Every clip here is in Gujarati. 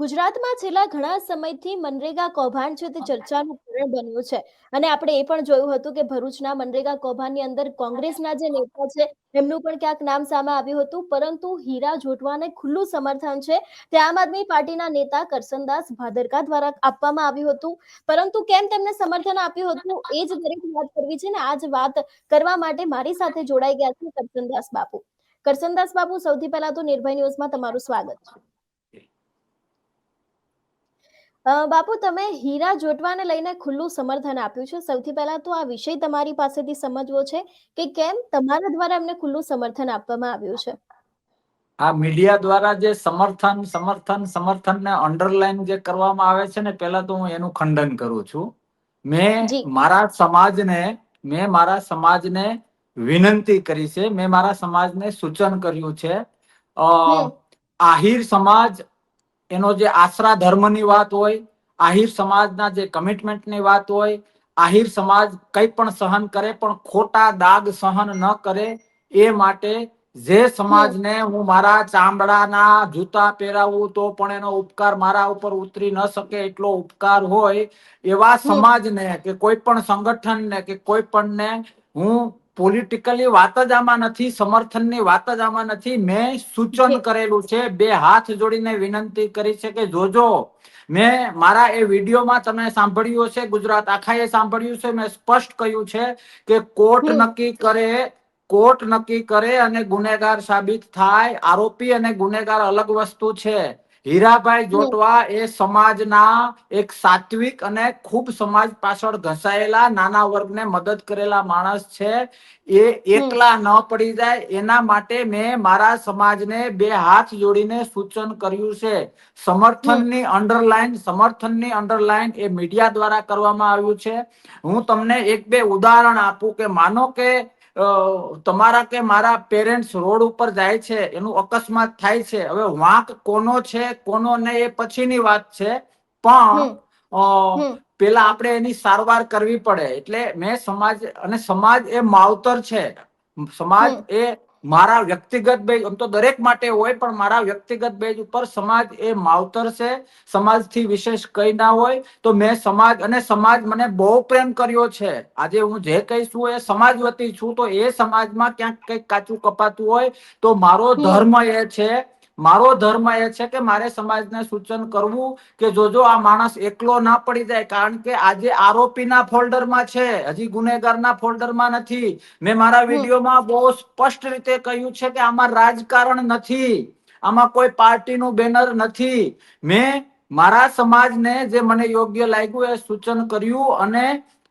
ગુજરાતમાં છેલ્લા ઘણા સમયથી મનરેગા કૌભાંડ છે તે ચર્ચાનું કારણ બન્યું છે. અને આપણે એ પણ જોયું હતું કે ભરૂચના મનરેગા કૌભાંડની અંદર કોંગ્રેસના જે નેતા છે એમનું પણ ક્યાંક નામ સામે આવ્યું હતું પરંતુ હીરા જોટવાને ખુલ્લું સમર્થન છે તે આમ આદમી પાર્ટીના નેતા કરસનદાસ ભાદરકા દ્વારા આપવામાં આવ્યું હતું. પરંતુ કેમ તેમને સમર્થન આપ્યું હતું એ જ દરેક વાત કરવી છે ને આ જ વાત કરવા માટે મારી સાથે જોડાઈ ગયા છે કરસનદાસ બાપુ. કરસનદાસ બાપુ સૌથી પહેલા તો નિર્ભય ન્યૂઝમાં તમારું સ્વાગત છે. બાપુ તમે હીરા જોટવાને લઈને ખુલ્લું સમર્થન આપ્યું છે. સૌથી પહેલા તો આ વિષય તમારી પાસેથી સમજવો છે કે કેમ તમારા દ્વારા એમને ખુલ્લું સમર્થન આપવામાં આવ્યું છે? આ મીડિયા દ્વારા જે સમર્થન સમર્થન સમર્થન ને અંડરલાઈન જે કરવામાં આવે છે ને પહેલા તો હું એનું ખંડન કરું છું. મેં. મારા સમાજને મેં મારા સમાજને વિનંતી કરી છે. મેં મારા સમાજને સૂચન કર્યું છે. અ, આહિર સમાજ એનો જે આશરા ધર્મની વાત હોય આહિર સમાજના જે કમિટમેન્ટની વાત હોય આહિર સમાજ કંઈ પણ સહન કરે પણ ખોટા દાગ સહન ન કરે એ માટે જે સમાજને હું મારા ચામડાના જૂતા પહેરાવું તો પણ એનો ઉપકાર મારા ઉપર ઉતરી ન શકે એટલો ઉપકાર હોય એવા સમાજને કે કોઈ પણ સંગઠનને કે કોઈ પણને હું પોલિટિકલી વાત જ આમાં નથી સમર્થનની વાત જ આમાં નથી. મેં સૂચન કરેલું છે બે હાથ જોડીને વિનંતી કરી છે કે જોજો. મેં મારા એ વિડીયોમાં તમે સાંભળ્યું હશે ગુજરાત આખાએ સાંભળ્યું છે. મેં સ્પષ્ટ કહ્યું છે કે કોર્ટ નક્કી કરે કોર્ટ નક્કી કરે અને ગુનેગાર સાબિત થાય. આરોપી અને ગુનેગાર અલગ વસ્તુ છે. હીરાભાઈ. જોટવા એ સમાજના એક સાત્વિક અને ખૂબ સમાજ પાછળ ઘસાયેલા નાના વર્ગને મદદ કરેલા માણસ છે. એ એકલા ન પડી જાય. એના માટે મેં મારા સમાજને બે હાથ જોડીને સૂચન કર્યું છે. સમર્થનની અંડરલાઈન સમર્થનની અંડરલાઈન એ મીડિયા દ્વારા કરવામાં આવ્યું છે. હું તમને એક બે ઉદાહરણ આપું કે માનો કે તમારા કે મારા પેરેન્ટ્સ રોડ ઉપર જાય છે એનું અકસ્માત થાય છે. હવે વાંક કોનો છે કોનો નહીં એ પછીની વાત છે. પણ અ, પેલા આપણે એની સારવાર કરવી પડે. એટલે મેં સમાજ અને સમાજ એ માવતર છે. સમાજ એ મારા વ્યક્તિગત બેજ આમ તો દરેક માટે હોય પણ મારા વ્યક્તિગત બેજ ઉપર સમાજ એ માવતર છે. સમાજથી વિશેષ કઈ ના હોય. તો મેં સમાજ અને સમાજ મને બહુ પ્રેમ કર્યો છે. આજે હું જે કહીશું એ સમાજ વતી છું. તો એ સમાજમાં ક્યાંક કંઈક કાચું કપાતું હોય તો મારો ધર્મ એ છે. મારો ધર્મ એ છે કે મારે સમાજને સૂચન કરવું કે જોજો આ માણસ એકલો ના પડી જાય કારણ કે આજે આરોપીના ફોલ્ડરમાં છે હજી ગુનેગારના ફોલ્ડરમાં નથી મેં મારા. વિડીયોમાં બહુ સ્પષ્ટ રીતે કહ્યું છે કે આમાં રાજકારણ નથી આમાં કોઈ પાર્ટીનું બેનર નથી મેં મારા સમાજને જે મને યોગ્ય લાગ્યું એ સૂચન કર્યું અને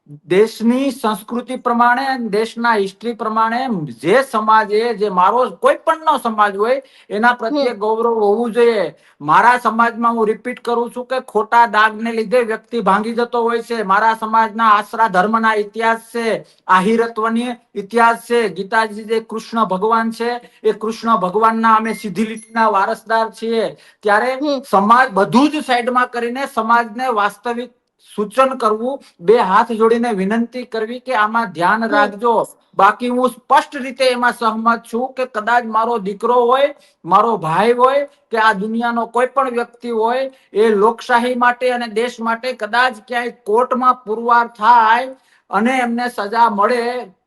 દેશની સંસ્કૃતિ પ્રમાણે દેશના હિસ્ટ્રી પ્રમાણે જે સમાજે જે મારો કોઈ પણ નો સમાજ હોય એના પ્રત્યે ગૌરવ હોવું જોઈએ. મારા સમાજમાં હું રિપીટ કરું છું કે ખોટા દાગને લીધે વ્યક્તિ ભાંગી જતો હોય છે. મારા સમાજના આશરા ધર્મના ઇતિહાસ છે આહિરત્વની ઇતિહાસ છે. ગીતાજી જે કૃષ્ણ ભગવાન છે એ કૃષ્ણ ભગવાનના અમે સીધી લીટીના વારસદાર છીએ. ત્યારે સમાજ બધું જ સાઈડમાં કરીને સમાજને વાસ્તવિક સૂચન કરવું બે હાથ જોડીને વિનંતી કરવી કે આમાં ધ્યાન રાખજો. બાકી હું સ્પષ્ટ રીતે એમાં સહમત છું કે કદાચ મારો દીકરો હોય મારો ભાઈ હોય કે આ દુનિયાનો કોઈ પણ વ્યક્તિ હોય એ લોકશાહી માટે અને દેશ માટે કદાચ ક્યાંય કોર્ટમાં પુરવાર થાય અને એમને સજા મળે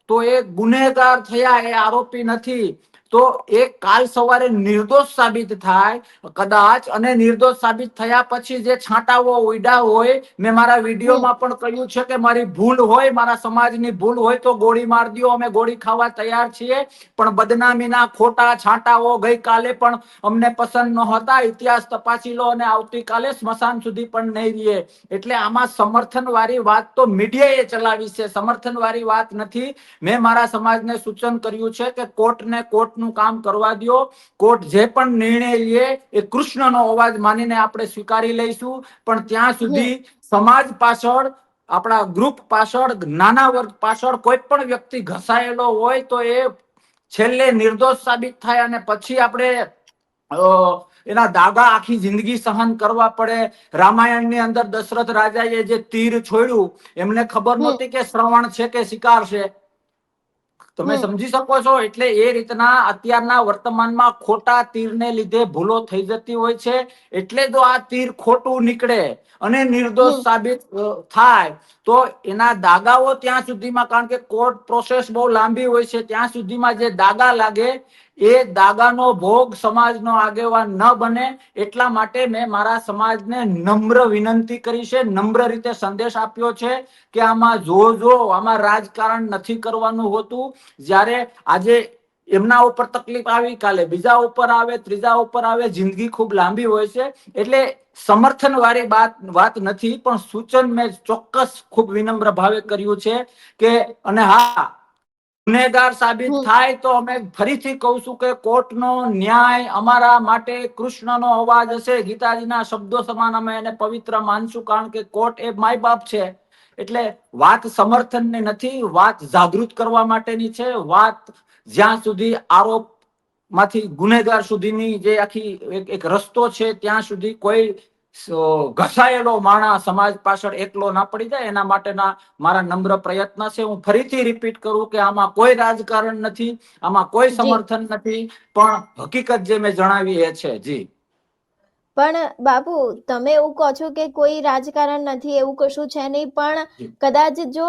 તો એ ગુનેગાર થયા એ આરોપી નથી. તો એ કાલ સવારે નિર્દોષ સાબિત થાય. કદાચ અને નિર્દોષ સાબિત થયા પછી જે છાંટાઓ ઉડા હોય, મેં મારા. વિડીયોમાં પણ કહ્યું છે કે મારી ભૂલ હોય, મારા સમાજની ભૂલ હોય તો ગોળી માર દો, અમે ગોળી ખાવા તૈયાર છીએ. પણ બદનામીના ખોટા છાંટાઓ ગઈકાલે પણ અમને પસંદ નહોતા. ઇતિહાસ તપાસી લો અને આવતીકાલે સ્મશાન સુધી પણ નહીં રહીએ. એટલે આમાં સમર્થન વાળી વાત તો મીડિયાએ ચલાવી છે. સમર્થન વાળી વાત નથી. મેં મારા સમાજને સૂચન કર્યું છે કે કોર્ટને કોર્ટનું કામ કરવા દો કોર્ટ જે પણ નિર્ણય લે એ કૃષ્ણનો અવાજ માનીને આપણે સ્વીકારી લઈશું. પણ ત્યાં સુધી સમાજ પાછળ આપણા ગ્રુપ પાછળ નાના વર્ગ પાછળ કોઈ પણ વ્યક્તિ ઘસાયેલો હોય તો એ છેલ્લે નિર્દોષ સાબિત થાય અને પછી આપણે એના દાગા આખી જિંદગી સહન કરવા પડે. રામાયણની અંદર દશરથ રાજાએ જે તીર છોડ્યું એમને ખબર. નહોતી કે શ્રવણ છે કે શિકાર છે. તમે. સમજી શકો છો એટલે એ રીતના અત્યારના વર્તમાનમાં ખોટા તીરને લીધે ભૂલો થઈ જતી હોય છે એટલે જો આ તીર ખોટું નીકળે અને નિર્દોષ સાબિત થાય તો એના દાગાઓ ત્યાં સુધીમાં કારણ કે કોર્ટ પ્રોસેસ બહુ લાંબી હોય છે ત્યાં સુધીમાં જે દાગા લાગે એ દાગાનો ભોગ સમાજનો આગેવાન ન બને એટલા માટે મેં મારા સમાજને નમ્ર વિનંતી કરી છે, નમ્ર રીતે સંદેશ આપ્યો છે કે આમાં જો જો આમાં રાજકારણ નથી કરવાનું હોતું. જ્યારે આજે એમના ઉપર તકલીફ આવી, કાલે બીજા ઉપર આવે, ત્રીજા ઉપર આવે, જિંદગી ખૂબ લાંબી હોય છે. એટલે સમર્થન વાળી વાત વાત નથી, પણ સૂચન મેં ચોક્કસ ખૂબ વિનમ્ર ભાવે કર્યું છે કે અને હા ગુનેગાર સાબિત થાય તો અમે ફરીથી કહું છું કે કોર્ટનો ન્યાય અમારા માટે કૃષ્ણનો અવાજ હશે. ગીતાજીના શબ્દો સમાન અમે એને પવિત્ર માનશું કારણ કે કોર્ટ એ માય બાપ છે. એટલે વાત સમર્થનની નથી વાત જાગૃત કરવા માટેની છે. વાત જ્યાં સુધી આરોપમાંથી ગુનેગાર સુધીની જે આખી એક- રસ્તો છે ત્યાં સુધી કોઈ ઘસાયેલો માણસ સમાજ પાછળ એકલો ના પડી જાય એના માટેના મારા નમ્ર પ્રયત્ન છે. હું ફરીથી રિપીટ કરું કે આમાં કોઈ રાજકારણ નથી આમાં કોઈ સમર્થન નથી પણ હકીકત જે મેં જણાવી એ છે. જી. પણ બાપુ તમે એવું કહો છો કે કોઈ રાજકારણ નથી એવું કશું છે નહીં પણ કદાચ જો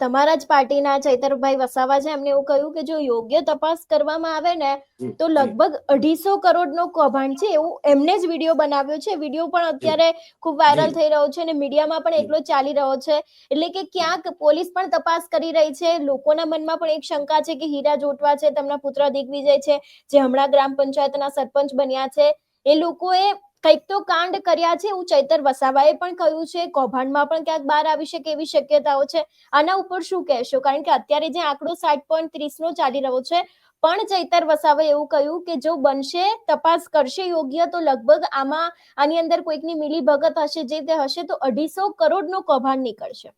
તમારા જ પાર્ટીના ચૈતરભાઈ વસાવા છે એમને એવું કહ્યું કે જો યોગ્ય તપાસ કરવામાં આવે ને તો લગભગ અઢીસો કરોડનો કૌભાંડ છે એવું એમને જ વીડિયો બનાવ્યો છે. વીડિયો પણ અત્યારે ખૂબ વાયરલ થઈ રહ્યો છે અને મીડિયામાં પણ એટલો ચાલી રહ્યો છે. એટલે કે ક્યાંક પોલીસ પણ તપાસ કરી રહી છે. લોકોના મનમાં પણ એક શંકા છે કે હીરા જોટવા છે તેમના પુત્ર દિગ્વિજય છે જે હમણાં ગ્રામ પંચાયતના સરપંચ બન્યા છે. એ લોકોએ કંઈક તો કાંડ કર્યા છે એવું ચૈતર વસાવાએ પણ કહ્યું છે કૌભાંડમાં પણ ક્યાંક બહાર આવી શકે એવી શક્યતાઓ છે. આના ઉપર શું કહેશો? કારણ કે અત્યારે જે આંકડો સાત પોઈન્ટ ત્રીસનો ચાલી રહ્યો છે પણ ચૈતર વસાવાએ એવું કહ્યું કે જો બનશે તપાસ કરશે યોગ્ય તો લગભગ આમાં આની અંદર કોઈકની મિલી ભગત હશે જે તે હશે તો અઢીસો કરોડનો કૌભાંડ નીકળશે.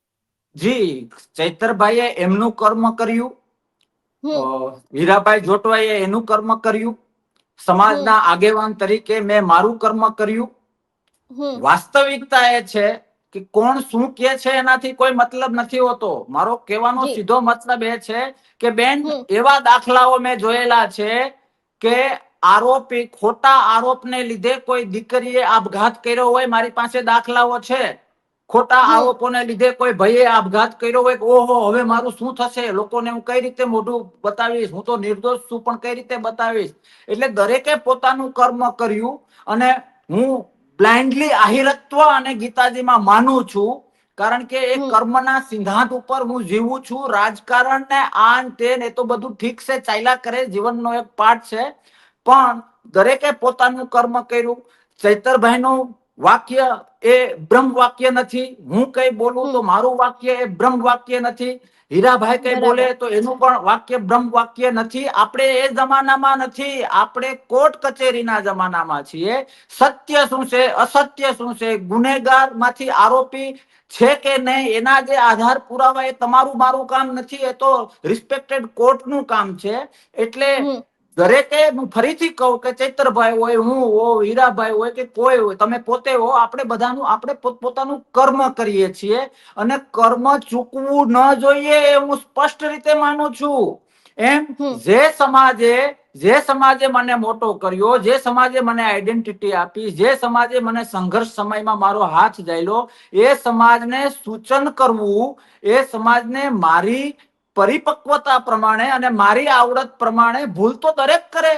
જી ચૈતરભાઈએ એમનું કર્મ કર્યું. હીરાભાઈ જોટવાઈએ એનું કર્મ કર્યું. સમાજના આગેવાન તરીકે મેં મારું કર્મ કર્યું. વાસ્તવિકતા એ છે કે કોણ શું કે છે એનાથી કોઈ મતલબ નથી હોતો. મારો કહેવાનો સીધો મતલબ એ છે કે બેન એવા દાખલાઓ મેં જોયેલા છે કે આરોપી ખોટા આરોપને લીધે કોઈ દીકરીએ આપઘાત કર્યો હોય મારી પાસે દાખલાઓ છે. ખોટા. આરોપોને લીધે કોઈ ભાઈએ આપઘાત કર્યો હોય કે ઓહો હવે મારું શું થશે? લોકોને હું કઈ રીતે મોઢું બતાવીશ? હું તો નિર્દોષ છું પણ કઈ રીતે બતાવીશ? એટલે દરેકે પોતાનું કર્મ કર્યું અને હું બ્લાઇન્ડલી આહિરત્વ અને ગીતાજીમાં માનું છું કારણ કે એ કર્મના સિદ્ધાંત ઉપર હું જીવું છું રાજકારણ ને આન તેન એ તો બધું ઠીક છે ચાલ્યા કરે જીવનનો એક પાઠ છે. પણ દરેકે પોતાનું કર્મ કર્યું. ચૈતરભાઈનું વાક્ય એ બ્રહ્મ વાક્ય નથી. હું કઈ બોલું તો મારું વાક્ય એ બ્રહ્મ વાક્ય નથી. હીરાભાઈ કઈ બોલે તો એનું પણ વાક્ય બ્રહ્મ વાક્ય નથી. આપણે એ જમાનામાં નથી. આપણે કોર્ટ કચેરીના જમાનામાં છીએ. સત્ય શું છે? અસત્ય શું છે? ગુનેગારમાંથી આરોપી છે કે નહીં? એના જે આધાર પુરાવા એ તમારું મારું કામ નથી. એ તો રિસ્પેક્ટેડ કોર્ટનું કામ છે. એટલે દરેકે હું ફરીથી કહું કે ચૈતરભાઈ હોય હું હો હીરાભાઈ હોય કે કોઈ હોય તમે પોતે હો આપણે બધાનું આપણે પોતપોતાનું કર્મ કરીએ છીએ અને કર્મ ચૂકવું ન જોઈએ એ હું સ્પષ્ટ રીતે માનું છું. એમ જે સમાજે જે સમાજે મને મોટો કર્યો જે સમાજે મને આઈડેન્ટિટી આપી જે સમાજે મને સંઘર્ષ સમયમાં મારો હાથ જાયલો એ સમાજને સૂચન કરવું એ સમાજને મારી પરિપક્વતા પ્રમાણે અને મારી આવડત પ્રમાણે ભૂલ તો દરેક કરે.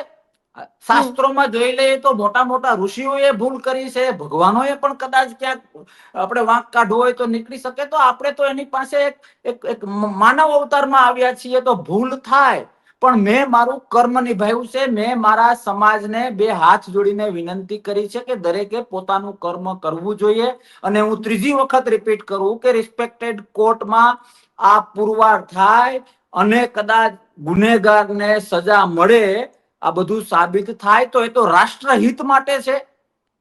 શાસ્ત્રોમાં જોઈ લઈએ તો મોટા મોટા ઋષિઓએ ભૂલ કરી છે, ભગવાનોએ પણ કદાચ ક્યાંક આપણે વાંક કાઢવો હોય તો નીકળી શકે. તો આપણે તો એની પાસે એક એક માનવ અવતારમાં આવ્યા છીએ તો ભૂલ થાય. પણ મેં મારું કર્મ નિભાવ્યું છે, મેં મારા સમાજને બે હાથ જોડીને વિનંતી કરી છે કે દરેકે પોતાનું કર્મ કરવું જોઈએ. અને હું ત્રીજી વખત રિપીટ કરું કે રિસ્પેક્ટેડ કોર્ટમાં આ પુરવાર થાય અને કદાચ ગુનેગારને સજા મળે આ બધું સાબિત થાય તો એ તો રાષ્ટ્રહિત માટે છે.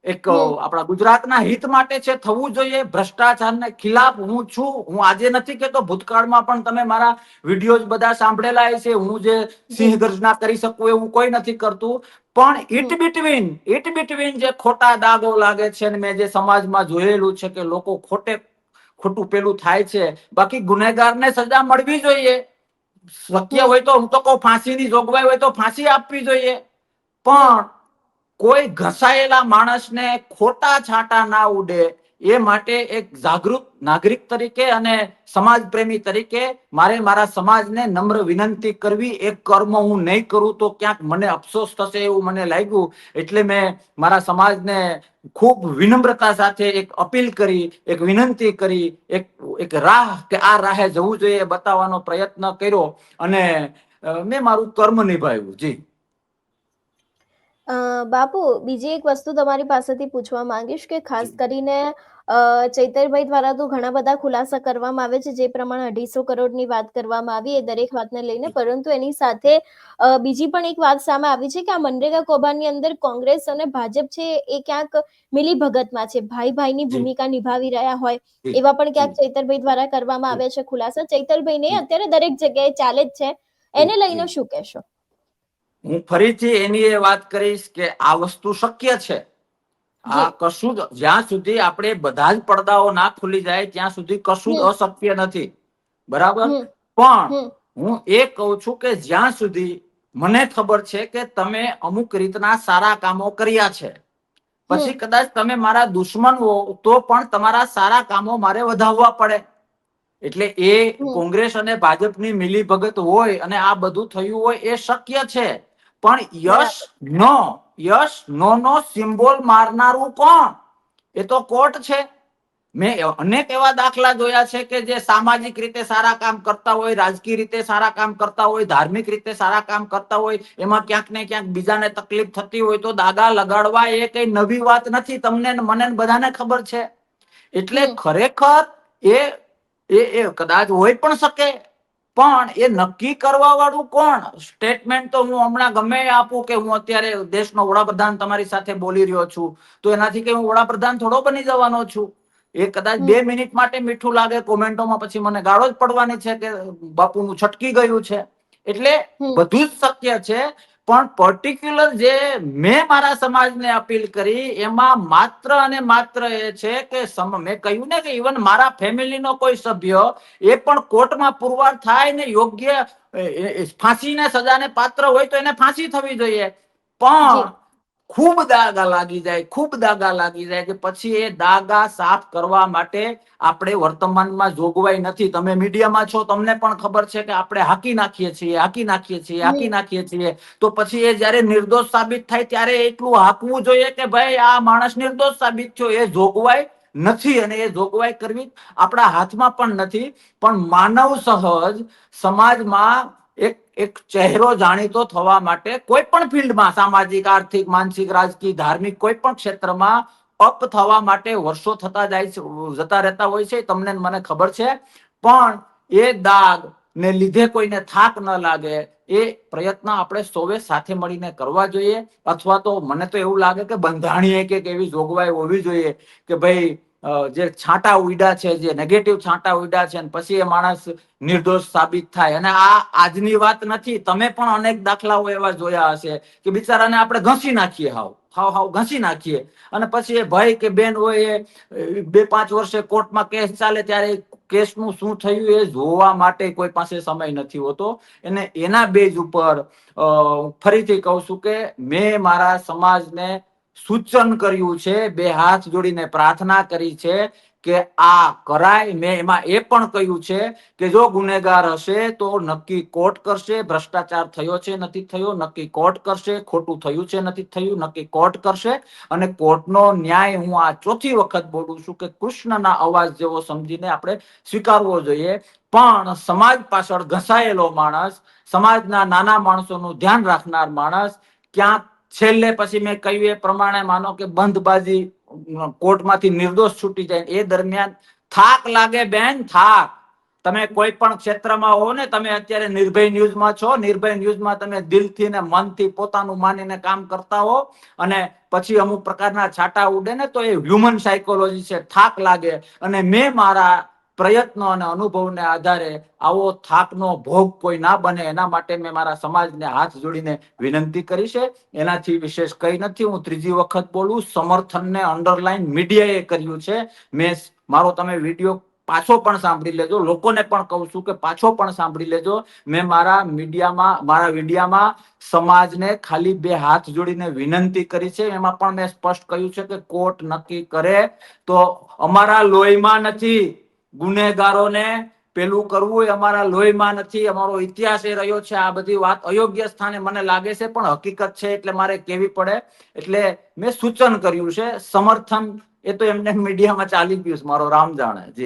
એક આપણા ગુજરાતના હિત માટે છે થવું જોઈએ. ભ્રષ્ટાચારને ખિલાફ હું છું. હું આજે નથી કેતો ભૂતકાળમાં પણ તમે મારા વીડિયો બધા સાંભળેલા છે હું જે સિંહ ગર્જના કરી શકું એવું કોઈ નથી કરતું. પણ ઇટ. બિટવીન ઇટ બિટવીન જે ખોટા દાગો લાગે છે ને મેં જે સમાજમાં જોયેલું છે કે લોકો ખોટે ખોટું પેલું થાય છે. બાકી ગુનેગારને સજા મળવી જોઈએ. શક્ય હોય તો હું તો કહું ફાંસીની જોગવાઈ હોય તો ફાંસી આપવી જોઈએ. પણ કોઈ ઘસાયેલા માણસને ખોટા છાંટા ના ઉડે. એ માટે એક જાગૃત નાગરિક તરીકે અને સમાજ પ્રેમી તરીકે મારે મારા સમાજને નમ્ર વિનંતી કરવી. એક કર્મ હું નહીં કરું તો ક્યાંક મને અફસોસ થશે એવું મને લાગ્યું. એટલે મેં મારા સમાજને ખૂબ વિનમ્રતા સાથે એક અપીલ કરી, એક વિનંતી કરી, એક એક રાહ કે આ રાહે જવું જોઈએ બતાવવાનો પ્રયત્ન કર્યો અને મેં મારું કર્મ નિભાવ્યું. જી. બાપુ બીજી એક વસ્તુ તમારી પાસેથી પૂછવા માંગીશ કે ખાસ કરીને ચૈતરભાઈ દ્વારા તો ઘણા બધા ખુલાસા કરવામાં આવે છે જે પ્રમાણે અઢીસો કરોડની વાત કરવામાં આવી એ દરેક વાતને લઈને પરંતુ એની સાથે બીજી પણ એક વાત સામે આવી છે કે આ મનરેગા કૌભાંડની અંદર કોંગ્રેસ અને ભાજપ છે એ ક્યાંક મિલી ભગતમાં છે ભાઈ ભાઈની ભૂમિકા નિભાવી રહ્યા હોય એવા પણ ક્યાંક ચૈતરભાઈ દ્વારા કરવામાં આવ્યા છે ખુલાસા. ચૈતરભાઈ ને અત્યારે દરેક જગ્યાએ ચાલે જ છે. એને લઈને શું કહેશો? હું ફરીથી એની એ વાત કરીશ કે આ વસ્તુ શક્ય છે. આ કશું જ જ્યાં સુધી આપણે બધા જ પડદાઓ ના ખુલી જાય ત્યાં સુધી કશું જ અશક્ય નથી. બરાબર? પણ હું એ કહું છું કે જ્યાં સુધી મને ખબર છે કે તમે અમુક રીતના સારા કામો કર્યા છે. પછી કદાચ તમે મારા દુશ્મન હો તો પણ તમારા સારા કામો મારે વધાવવા પડે. એટલે એ કોંગ્રેસ અને ભાજપની મિલીભગત હોય અને આ બધું થયું હોય એ શક્ય છે. પણ યશ નો યશ નો નો સિમ્બોલ મારનારું કોણ? એ તો કોર્ટ છે. મેં અનેક એવા દાખલા જોયા છે કે જે સામાજિક રીતે સારા કામ કરતા હોય રાજકીય રીતે સારા કામ કરતા હોય ધાર્મિક રીતે સારા કામ કરતા હોય એમાં ક્યાંક ને ક્યાંક બીજાને તકલીફ થતી હોય તો દાગા લગાડવા એ કઈ નવી વાત નથી. તમને મને બધાને ખબર છે. એટલે ખરેખર એ એ એ કદાચ હોય પણ શકે. પણ એ નક્કી કરવા વાળું કોણ? સ્ટેટમેન્ટ તો હું હમણાં ગમે આપું કે હું અત્યારે દેશનો વડાપ્રધાન તમારી સાથે બોલી રહ્યો છું. તો એનાથી કે હું વડાપ્રધાન થોડો બની જવાનો છું. એ કદાચ બે મિનિટ માટે મીઠું લાગે કોમેન્ટોમાં પછી મને ગાળો જ પડવાની છે કે બાપુનું છટકી ગયું છે. એટલે બધું જ શક્ય છે પણ પર્ટિક્યુલર જે મેં મારા સમાજને અપીલ કરી, એમાં માત્ર અને માત્ર એ છે કે મેં કહ્યું ને કે ઇવન મારા ફેમિલીનો કોઈ સભ્ય એ પણ કોર્ટમાં પુરવાર થાય ને યોગ્ય ફાંસીને સજાને પાત્ર હોય તો એને ફાંસી થવી જોઈએ. પણ ખૂબ દાગા લાગી જાય, ખૂબ દાગા લાગી જાય કે પછી એ દાગા સાફ કરવા માટે આપણે વર્તમાનમાં જોગવાઈ નથી. તમે મીડિયામાં છો, તમને પણ ખબર છે કે આપણે હાકી નાખીએ છીએ, હાકી નાખીએ છીએ, હાકી નાખીએ છીએ. તો પછી એ જયારે નિર્દોષ સાબિત થાય ત્યારે એટલું હાકવું જોઈએ કે ભાઈ આ માણસ નિર્દોષ સાબિત થયો. એ જોગવાઈ નથી અને એ જોગવાઈ કરવી આપણા હાથમાં પણ નથી. પણ માનવ સહજ સમાજમાં એક ચહેરો જાણીતો થવા માટે કોઈ પણ ફિલ્ડમાં, સામાજિક, આર્થિક, માનસિક, રાજકીય, ધાર્મિક કોઈ પણ ક્ષેત્રમાં અપ થવા માટે વર્ષો થતા જાય છે, જતા રહેતા હોય છે તમને મને ખબર છે. પણ એ દાગ ને લીધે કોઈને થાક ન લાગે, એ પ્રયત્ન આપણે સૌએ સાથે મળીને કરવા જોઈએ. અથવા તો મને તો એવું લાગે કે બંધાણીએ કે એવી જોગવાઈ હોવી જોઈએ કે ભાઈ જે છાંટા ઉડ્યા છે, જે નેગેટિવ છાંટા ઉડ્યા છે પછી એ માણસ નિર્દોષ સાબિત થાય. અને આ આજની વાત નથી. તમે પણ અનેક દાખલાઓ એવા જોયા હશે કે બિચારાને આપણે ઘસી નાખીએ હાવ. હાવ હાવ ઘસી નાખીએ. અને પછી એ ભાઈ કે બેન હોય એ બે પાંચ વર્ષે કોર્ટમાં કેસ ચાલે ત્યારે કેસનું શું થયું એ જોવા માટે કોઈ પાસે સમય નથી હોતો. અને એના બેઝ ઉપર ફરીથી કહું છું કે મેં મારા સમાજને સૂચન કર્યું છે, બે હાથ જોડીને પ્રાર્થના કરી છે કે આ કરાય. મેં એમાં એ પણ કહ્યું છે કે જો ગુનેગાર હશે તો નક્કી કોર્ટ કરશે. ભ્રષ્ટાચાર થયો છે, નથી થયો, નક્કી કોર્ટ કરશે. ખોટું થયું છે, નથી થયું, નક્કી કોર્ટ કરશે. અને કોર્ટનો ન્યાય હું આ ચોથી વખત બોલું છું કે કૃષ્ણના અવાજ જેવો સમજીને આપણે સ્વીકારવો જોઈએ. પણ સમાજ પાછળ ઘસાયેલો માણસ, સમાજના નાના માણસોનું ધ્યાન રાખનાર માણસ ક્યાંક છેલ્લે પછી મેં કહ્યું એ પ્રમાણે માનો કે બંધબાજી કોર્ટમાંથી નિર્દોષ છૂટી જાય એ દરમિયાન થાક લાગે બેન, થાક. તમે કોઈ પણ ક્ષેત્રમાં હો ને, તમે અત્યારે નિર્ભય ન્યૂઝમાં છો, નિર્ભય ન્યૂઝમાં તમે દિલથી ને મનથી પોતાનું માનીને કામ કરતા હો અને પછી અમુક પ્રકારના છાંટા ઉડે ને, તો એ હ્યુમન સાયકોલોજી છે, થાક લાગે. અને મેં મારા પ્રયત્નો અને અનુભવને આધારે આવો થાકનો ભોગ કોઈ ના બને, એના માટે મેં મારા સમાજને હાથ જોડીને વિનંતી કરી છે. એનાથી વિશેષ કઈ નથી. હું ત્રીજી વખત બોલું, સમર્થનને અંડરલાઈન મીડિયાએ કર્યું છે. મેં મારો તમે વીડિયો પાછો પણ સાંભળી લેજો. લોકોને પણ કહું છું કે પાછો પણ સાંભળી લેજો. મેં મારા મીડિયામાં, મારા વિડીયામાં સમાજને ખાલી બે હાથ જોડીને વિનંતી કરી છે. એમાં પણ મેં સ્પષ્ટ કહ્યું છે કે કોર્ટ નક્કી કરે તો અમારા લોહીમાં નથી. ગુનેગારોને પેલું કરવું એ અમારા લોહીમાં નથી, અમારો ઇતિહાસ એ રહ્યો છે, આ બધી વાત અયોગ્ય સ્થાને મને લાગે છે, પણ હકીકત છે, એટલે મારે કેવી પડે? એટલે મેં સૂચન કર્યું છે, સમર્થન એ તો એમને મીડિયામાં ચાલી ગયું છે, મારો રામ જાણે